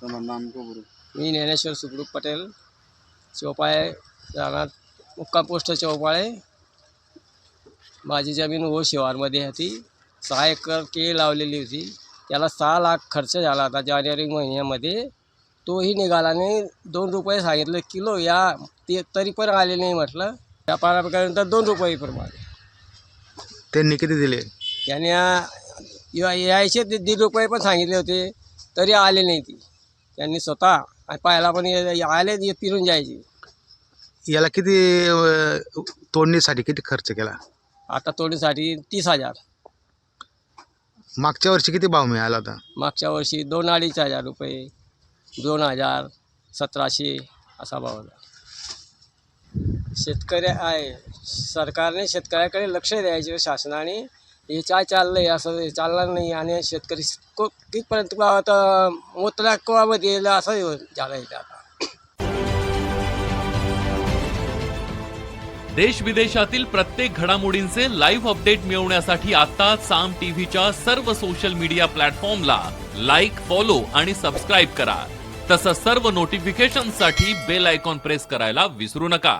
તમારું નામ કહો બરું मी ज्ञानेश्वर सुखरूप पटेल चौपाळे राहणार मुक्काम पोस्ट चौपाळे माझी जमीन ओ शिवारमध्ये होती सहा एकर केळी लावलेली होती त्याला सहा लाख खर्च झाला होता जानेवारी महिन्यामध्ये तोही निघाला नाही दोन रुपये सांगितलं किलो या ते तरी पण आले नाही म्हटलं त्या पाण्यानंतर दोन रुपये प्रमाणे त्यांनी किती दिले त्याने या- यायचे ते दीड रुपये पण सांगितले होते तरी आले नाही ती त्यांनी स्वतः पाहायला पण ये- आले ये फिरून जायचे. याला किती अं, तोडणीसाठी किती खर्च केला? आता तोडीसाठी तीस हजार. मागच्या वर्षी किती भाव मिळाला होता? मागच्या वर्षी दोन अडीच हजार रुपये दोन हजार सतराशे असा भाव होता. शेतकरी आहे. सरकारने शेतकऱ्याकडे लक्ष द्यायचे शासनाने हे काय चाललंय असं हे चालणार नाही आणि शेतकरी को कितपर्यंत बा आता मोतला कोवामध्ये येईल असं हे झालं आहे आता. देश विदेशातील प्रत्येक घडामोडींचे लाईव्ह अपडेट मिळवण्यासाठी आता साम टीव्हीच्या सर्व सोशल मीडिया प्लॅटफॉर्मला लाईक फॉलो आणि सबस्क्राईब करा. तसंच सर्व नोटिफिकेशनसाठी बेल आयकॉन प्रेस करायला विसरू नका.